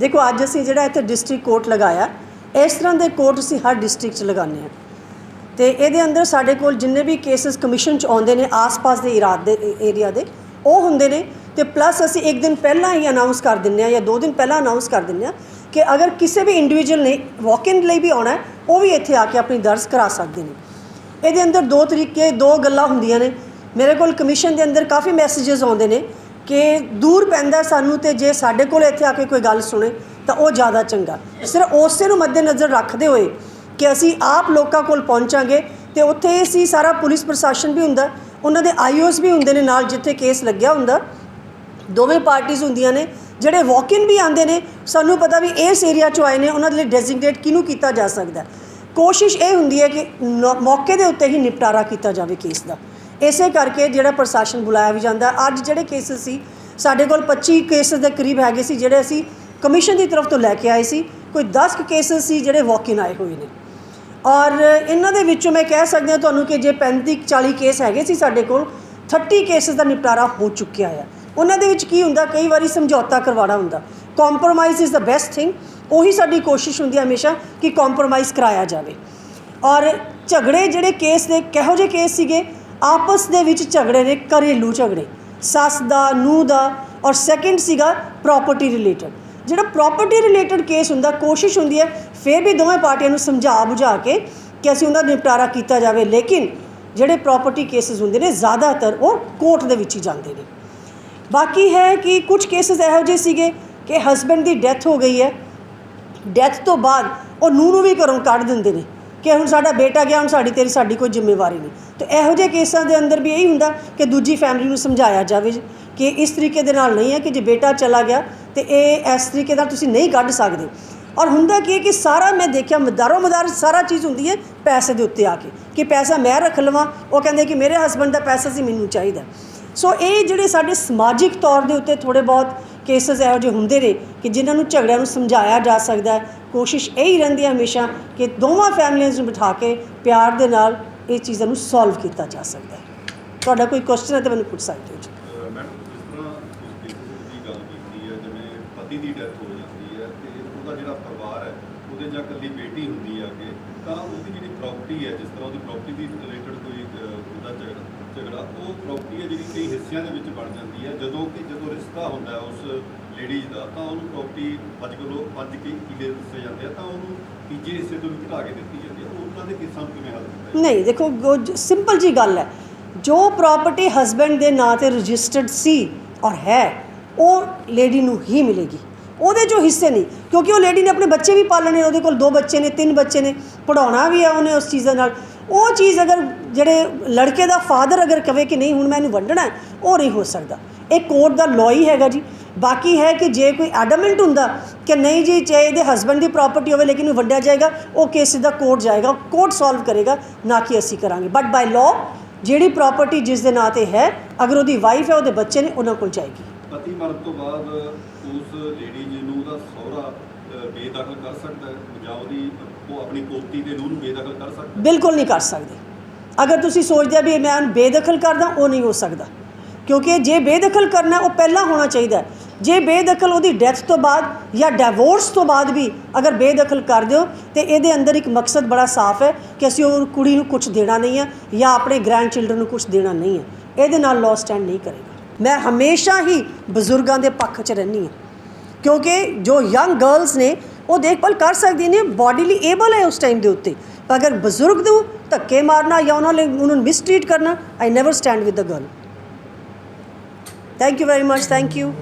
ਦੇਖੋ, ਅੱਜ ਅਸੀਂ ਜਿਹੜਾ ਇੱਥੇ ਡਿਸਟ੍ਰਿਕਟ ਕੋਰਟ ਲਗਾਇਆ, ਇਸ ਤਰ੍ਹਾਂ ਦੇ ਕੋਰਟ ਅਸੀਂ ਹਰ ਡਿਸਟ੍ਰਿਕਟ 'ਚ ਲਗਾਉਂਦੇ ਹਾਂ। ਤੇ ਇਹਦੇ ਅੰਦਰ ਸਾਡੇ ਕੋਲ ਜਿੰਨੇ ਵੀ ਕੇਸਸ ਕਮਿਸ਼ਨ 'ਚ ਆਉਂਦੇ ਨੇ, ਆਸ-ਪਾਸ ਦੇ ਇਰਾਦ ਦੇ ਏਰੀਆ ਦੇ, ਉਹ ਹੁੰਦੇ ਨੇ। ਤੇ ਪਲੱਸ ਅਸੀਂ ਇੱਕ ਦਿਨ ਪਹਿਲਾਂ ਹੀ ਅਨਾਉਂਸ ਕਰ ਦਿੰਦੇ ਆ ਜਾਂ ਦੋ ਦਿਨ ਪਹਿਲਾਂ ਅਨਾਉਂਸ ਕਰ ਦਿੰਦੇ ਆ ਕਿ ਅਗਰ ਕਿਸੇ ਵੀ ਇੰਡੀਵਿਜੂਅਲ ਨੇ ਵਾਕ ਇਨ ਲਈ ਵੀ ਆਉਣਾ ਉਹ ਵੀ ਇੱਥੇ ਆ ਕੇ ਆਪਣੀ ਦਰਜ ਕਰਾ ਸਕਦੇ ਨੇ। ਇਹਦੇ ਅੰਦਰ ਦੋ ਤਰੀਕੇ, ਦੋ ਗੱਲਾਂ ਹੁੰਦੀਆਂ ਨੇ। ਮੇਰੇ ਕੋਲ ਕਮਿਸ਼ਨ ਦੇ ਅੰਦਰ ਕਾਫੀ ਮੈਸੇजेस ਆਉਂਦੇ ਨੇ। ਕਿ ਦੂਰ ਪੈਂਦਾ ਸਾਨੂੰ ਤੇ ਜੇ ਸਾਡੇ ਕੋਲ ਇੱਥੇ ਆ ਕੇ ਕੋਈ ਗੱਲ ਸੁਣੇ ਤਾਂ ਉਹ ਜ਼ਿਆਦਾ ਚੰਗਾ। ਸਿਰਫ ਉਸੇ ਨੂੰ ਮੱਦੇਨਜ਼ਰ ਰੱਖਦੇ ਹੋਏ ਕਿ ਅਸੀਂ ਆਪ ਲੋਕਾਂ ਕੋਲ ਪਹੁੰਚਾਂਗੇ ਤੇ ਉੱਥੇ ਅਸੀਂ ਸਾਰਾ ਪੁਲਿਸ ਪ੍ਰਸ਼ਾਸਨ ਵੀ ਹੁੰਦਾ, ਉਹਨਾਂ ਦੇ ਆਈਓਸ ਵੀ ਹੁੰਦੇ ਨੇ ਨਾਲ ਜਿੱਥੇ ਕੇਸ ਲੱਗਿਆ ਹੁੰਦਾ। ਦੋਵੇਂ ਪਾਰਟੀਆਂ ਹੁੰਦੀਆਂ ਨੇ, ਜਿਹੜੇ ਵਾਕ ਇਨ ਵੀ ਆਉਂਦੇ ਨੇ, ਸਾਨੂੰ ਪਤਾ ਵੀ ਇਸ ਏਰੀਆ ਚੋਂ ਆਏ ਨੇ, ਉਹਨਾਂ ਦੇ ਲਈ ਡੈਜ਼ਿਗਨੇਟ ਕਿਹਨੂੰ ਕੀਤਾ ਜਾ ਸਕਦਾ। ਕੋਸ਼ਿਸ਼ ਇਹ ਹੁੰਦੀ ਹੈ ਕਿ ਨੌ- ਮੌਕੇ ਦੇ ਉੱਤੇ ਹੀ ਨਿਪਟਾਰਾ ਕੀਤਾ ਜਾਵੇ ਕੇਸ ਦਾ। ਇਸੇ ਕਰਕੇ ਜਿਹੜਾ ਪ੍ਰਸ਼ਾਸਨ ਬੁਲਾਇਆ ਵੀ ਜਾਂਦਾ। ਅੱਜ ਜਿਹੜੇ ਕੇਸਸ ਸੀ, ਸਾਡੇ ਕੋਲ 25 ਕੇਸਸ ਦੇ ਕਰੀਬ ਹੈਗੇ ਸੀ, ਜਿਹੜੇ ਅਸੀਂ ਕਮਿਸ਼ਨ ਦੀ ਤਰਫ ਤੋਂ ਲੈ ਕੇ ਆਏ ਸੀ। ਕੋਈ 10 ਕੇਸਸ ਸੀ ਜਿਹੜੇ ਵਾਕ ਇਨ ਆਏ ਹੋਏ ਨੇ। ਔਰ ਇਹਨਾਂ ਦੇ ਵਿੱਚੋਂ ਮੈਂ ਕਹਿ ਸਕਦੀ ਹਾਂ ਤੁਹਾਨੂੰ ਕਿ ਜੇ 35 40 ਕੇਸ ਹੈਗੇ ਸੀ ਸਾਡੇ ਕੋਲ 30 ਕੇਸਸ ਦਾ ਨਿਪਟਾਰਾ ਹੋ ਚੁੱਕਿਆ ਆ। ਉਹਨਾਂ ਦੇ ਵਿੱਚ ਕੀ ਹੁੰਦਾ, ਕਈ ਵਾਰੀ ਸਮਝੌਤਾ ਕਰਵਾਉਣਾ ਹੁੰਦਾ। Compromise is the best thing ਉਹੀ ਸਾਡੀ ਕੋਸ਼ਿਸ਼ ਹੁੰਦੀ ਹੈ ਹਮੇਸ਼ਾ ਕਿ ਕੰਪਰੋਮਾਈਜ਼ ਕਰਾਇਆ ਜਾਵੇ। ਔਰ ਝਗੜੇ ਜਿਹੜੇ ਕੇਸ ਦੇ, ਕਿਹੋ ਜਿਹੇ ਕੇਸ ਸੀਗੇ? ਆਪਸ ਦੇ ਵਿੱਚ ਝਗੜੇ ਨੇ, ਘਰੇਲੂ ਝਗੜੇ। ਸੱਸ ਦਾ, ਨੂੰਹ ਦਾ ਔਰ ਸੈਕਿੰਡ ਸੀਗਾ ਪ੍ਰਾਪਰਟੀ ਰਿਲੇਟਡ ਜਿਹੜਾ ਪ੍ਰਾਪਰਟੀ ਰਿਲੇਟਡ ਕੇਸ ਹੁੰਦਾ, ਕੋਸ਼ਿਸ਼ ਹੁੰਦੀ ਹੈ ਫਿਰ ਵੀ ਦੋਵੇਂ ਪਾਰਟੀਆਂ ਨੂੰ ਸਮਝਾ ਬੁਝਾ ਕੇ ਕਿ ਅਸੀਂ ਉਹਨਾਂ ਦਾ ਨਿਪਟਾਰਾ ਕੀਤਾ ਜਾਵੇ। ਲੇਕਿਨ ਜਿਹੜੇ ਪ੍ਰਾਪਰਟੀ ਕੇਸਸ ਹੁੰਦੇ ਨੇ, ਜ਼ਿਆਦਾਤਰ ਉਹ ਕੋਰਟ ਦੇ ਵਿੱਚ ਹੀ ਜਾਂਦੇ ਨੇ। ਬਾਕੀ ਹੈ ਕਿ ਕੁਝ ਕੇਸਸ ਇਹੋ ਜਿਹੇ ਸੀਗੇ ਕਿ ਹਸਬੰਡ ਦੀ ਡੈਥ ਹੋ ਗਈ ਹੈ। ਡੈਥ ਤੋਂ ਬਾਅਦ ਉਹ ਨੂੰਹ ਨੂੰ ਵੀ ਘਰੋਂ ਕੱਢ ਦਿੰਦੇ ਨੇ। ਕਿ ਹੁਣ ਸਾਡਾ ਬੇਟਾ ਗਿਆ, ਹੁਣ ਸਾਡੀ ਤੇਰੀ, ਸਾਡੀ ਕੋਈ ਜ਼ਿੰਮੇਵਾਰੀ ਨਹੀਂ। ਤੇ ਇਹੋ ਜਿਹੇ ਕੇਸਾਂ ਦੇ ਅੰਦਰ ਵੀ ਇਹੀ ਹੁੰਦਾ ਕਿ ਦੂਜੀ ਫੈਮਿਲੀ ਨੂੰ ਸਮਝਾਇਆ ਜਾਵੇ ਕਿ ਇਸ ਤਰੀਕੇ ਦੇ ਨਾਲ ਨਹੀਂ ਹੈ ਕਿ ਜੇ ਬੇਟਾ ਚਲਾ ਗਿਆ ਤੇ ਇਹ ਇਸ ਤਰੀਕੇ ਨਾਲ ਤੁਸੀਂ ਨਹੀਂ ਕੱਢ ਸਕਦੇ। ਔਰ ਹੁੰਦਾ ਕੀ ਹੈ ਕਿ ਸਾਰਾ ਮੈਂ ਦੇਖਿਆ, ਮਦਾਰੋ ਮਦਾਰ ਸਾਰਾ ਚੀਜ਼ ਹੁੰਦੀ ਹੈ ਪੈਸੇ ਦੇ ਉੱਤੇ ਆ ਕੇ, ਕਿ ਪੈਸਾ ਮੈਂ ਰੱਖ ਲਵਾਂ, ਉਹ ਕਹਿੰਦੇ ਕਿ ਮੇਰੇ ਹਸਬੰਡ ਦਾ ਪੈਸਾ ਸੀ, ਮੈਨੂੰ ਚਾਹੀਦਾ। ਸੋ ਇਹ ਜਿਹੜੇ ਸਾਡੇ ਸਮਾਜਿਕ ਤੌਰ ਦੇ ਉੱਤੇ ਥੋੜੇ ਬਹੁਤ ਕੇਸਸ ਇਹੋ ਜਿਹੇ ਹੁੰਦੇ ਨੇ ਕਿ ਜਿਨ੍ਹਾਂ ਨੂੰ ਝਗੜਿਆਂ ਨੂੰ ਸਮਝਾਇਆ ਜਾ ਸਕਦਾ ਕੋਸ਼ਿਸ਼ ਇਹ ਹੀ ਰਹਿੰਦੀ ਹੈ ਹਮੇਸ਼ਾ ਕਿ ਦੋਵਾਂ ਫੈਮਲੀਆਂ ਨੂੰ ਬਿਠਾ ਕੇ ਪਿਆਰ ਦੇ ਨਾਲ ਇਹ ਚੀਜ਼ਾਂ ਨੂੰ ਸੋਲਵ ਕੀਤਾ ਜਾ ਸਕਦਾ ਹੈ। ਤੁਹਾਡਾ ਕੋਈ ਕੁਐਸਚਨ ਹੈ ਤਾਂ ਮੈਨੂੰ ਪੁੱਛ ਸਕਦੇ ਹੋ ਜੀ। ਪਤੀ ਦੀ ਡੈਥ ਹੋ ਜਾਂਦੀ ਹੈ ਤੇ ਉਹਦਾ ਜਿਹੜਾ ਪਰਿਵਾਰ ਹੈ, ਉਹਦੇ ਜਾਂ ਇਕੱਲੀ ਬੇਟੀ ਹੁੰਦੀ ਹੈ ਅੱਗੇ, ਤਾਂ ਉਹਦੀ ਜਿਹੜੀ ਪ੍ਰਾਪਰਟੀ ਹੈ, ਜਿਸ ਤਰ੍ਹਾਂ ਉਹਦੀ ਪ੍ਰਾਪਰਟੀ ਦੀ ਰਿਲੇਟਡ ਕੋਈ ਉਹਦਾ ਉਹ ਪ੍ਰਾਪਰਟੀ ਹੈ ਜਿਹੜੀ ਕਈ ਹਿੱਸਿਆਂ ਦੇ ਵਿੱਚ ਬਣ ਜਾਂਦੀ ਹੈ। ਜਦੋਂ ਕਿ ਜਦੋਂ ਰਿਸ਼ਤਾ ਹੁੰਦਾ ਉਸ ਲੇਡੀਜ਼ ਦਾ, ਤਾਂ ਉਹਨੂੰ ਪ੍ਰਾਪਰਟੀ ਪੰਜ ਕਿਲੋ, ਪੰਜ ਕੀ, ਕਿਲੇ ਦਿੱਤੇ ਜਾਂਦੇ ਆ, ਤਾਂ ਉਹਨੂੰ ਤੀਜੇ ਹਿੱਸੇ ਤੋਂ ਵੀ ਘਟਾ ਕੇ ਦਿੱਤੀ ਜਾਂਦੀ ਹੈ। ਉਹਨਾਂ ਦੇ ਕੇਸਾਂ ਕਿਵੇਂ ਹੱਲ ਕੀਤਾ ਨਹੀਂ, ਦੇਖੋ ਸਿੰਪਲ ਜੀ ਗੱਲ ਹੈ। ਜੋ ਪ੍ਰਾਪਰਟੀ ਹਸਬੰਡ ਦੇ ਨਾਂ ਤੇ ਰਜਿਸਟਰਡ ਸੀ ਔਰ ਹੈ, ਉਹ ਲੇਡੀ ਨੂੰ ਹੀ ਮਿਲੇਗੀ। ਉਹਦੇ ਜੋ ਹਿੱਸੇ ਨਹੀਂ, ਕਿਉਂਕਿ ਉਹ ਲੇਡੀ ਨੇ ਆਪਣੇ ਬੱਚੇ ਵੀ ਪਾਲਣੇ ਉਹਦੇ ਕੋਲ ਦੋ ਬੱਚੇ ਨੇ, ਤਿੰਨ ਬੱਚੇ ਨੇ ਪੜਾਉਣਾ ਵੀ ਹੈ ਉਹਨੇ ਉਸ ਚੀਜ਼ ਨਾਲ। ਉਹ ਚੀਜ਼ ਅਗਰ ਜਿਹੜੇ ਲੜਕੇ ਦਾ ਫਾਦਰ ਅਗਰ ਕਵੇ ਕਿ ਨਹੀਂ ਹੁਣ ਮੈਂ ਇਹਨੂੰ ਵੰਡਣਾ ਉਹ ਨਹੀਂ ਹੋ ਸਕਦਾ। ਇਹ ਕੋਰਟ ਦਾ ਲਾਅ ਹੀ ਹੈਗਾ ਜੀ। ਬਾਕੀ ਹੈ ਕਿ ਜੇ ਕੋਈ ਐਡਮੈਂਟ ਹੁੰਦਾ ਕਿ ਨਹੀਂ ਜੀ ਚਾਹੇ ਇਹਦੇ ਹਸਬੰਡ ਦੀ ਪ੍ਰਾਪਰਟੀ ਹੋਵੇ ਲੇਕਿਨ ਉਹ ਵੰਡਿਆ ਜਾਏਗਾ ਉਹ ਕੇਸ ਸਿੱਧਾ ਕੋਰਟ ਜਾਏਗਾ ਕੋਰਟ ਸੋਲਵ ਕਰੇਗਾ ਨਾ ਕਿ ਅਸੀਂ ਕਰਾਂਗੇ। ਬਟ ਬਾਈ ਲਾਅ ਜਿਹੜੀ ਪ੍ਰਾਪਰਟੀ ਜਿਸ ਦੇ ਨਾਂ ਤੇ ਹੈ ਅਗਰ ਉਹਦੀ ਵਾਈਫ ਹੈ ਉਹਦੇ ਬੱਚੇ ਨੇ ਉਹਨਾਂ ਕੋਲ ਜਾਏਗੀ। ਪਤੀ ਮਰਨ ਤੋਂ ਬਾਅਦ ਉਸ ਲੇਡੀ ਜੀ ਨੂੰ ਉਹਦਾ ਸਹੁਰਾ ਬੇਦਖਲ ਕਰ ਸਕਦਾ ਹੈ ਜਾਂ ਉਹਦੀ ਉਹ ਆਪਣੀ ਪੋਤੀ ਦੇ ਨੂੰਹ ਨੂੰ ਬੇਦਖਲ ਕਰ ਸਕਦਾ? ਬਿਲਕੁਲ ਨਹੀਂ ਕਰ ਸਕਦੇ। ਅਗਰ ਤੁਸੀਂ ਸੋਚਦੇ ਆ ਵੀ ਮੈਂ ਉਹਨੂੰ ਬੇਦਖਲ ਕਰਦਾ, ਉਹ ਨਹੀਂ ਹੋ ਸਕਦਾ। ਕਿਉਂਕਿ ਜੇ ਬੇਦਖਲ ਕਰਨਾ, ਉਹ ਪਹਿਲਾਂ ਹੋਣਾ ਚਾਹੀਦਾ ਜੇ ਬੇਦਖਲ ਉਹਦੀ ਡੈਥ ਤੋਂ ਬਾਅਦ ਜਾਂ ਡਿਵੋਰਸ ਤੋਂ ਬਾਅਦ ਵੀ ਅਗਰ ਬੇਦਖਲ ਕਰ ਦਿਓ ਤੇ ਇਹਦੇ ਅੰਦਰ ਇੱਕ ਮਕਸਦ ਬੜਾ ਸਾਫ਼ ਹੈ ਕਿ ਅਸੀਂ ਉਹ ਕੁੜੀ ਨੂੰ ਕੁਝ ਦੇਣਾ ਨਹੀਂ ਹੈ ਜਾਂ ਆਪਣੇ ਗ੍ਰੈਂਡ ਚਿਲਡਰਨ ਨੂੰ ਕੁਝ ਦੇਣਾ ਨਹੀਂ ਹੈ। ਇਹਦੇ ਨਾਲ ਲਾਅ ਸਟੈਂਡ ਨਹੀਂ ਕਰੇਗਾ। ਮੈਂ ਹਮੇਸ਼ਾ ਹੀ ਬਜ਼ੁਰਗਾਂ ਦੇ ਪੱਖ 'ਚ ਰਹਿੰਦੀ ਹਾਂ। ਕਿਉਂਕਿ ਜੋ ਯੰਗ ਗਰਲਸ ਨੇ, ਉਹ ਦੇਖਭਾਲ ਕਰ ਸਕਦੀਆਂ ਨੇ ਬਾਡੀਲੀ ਏਬਲ ਹੈ ਉਸ ਟਾਈਮ ਦੇ ਉੱਤੇ। ਅਗਰ ਬਜ਼ੁਰਗ ਨੂੰ ਧੱਕੇ ਮਾਰਨਾ ਜਾਂ ਉਹਨਾਂ ਲਈ ਉਹਨਾਂ ਨੂੰ ਮਿਸਟ੍ਰੀਟ ਕਰਨਾ I never stand with the girl thank you very much thank you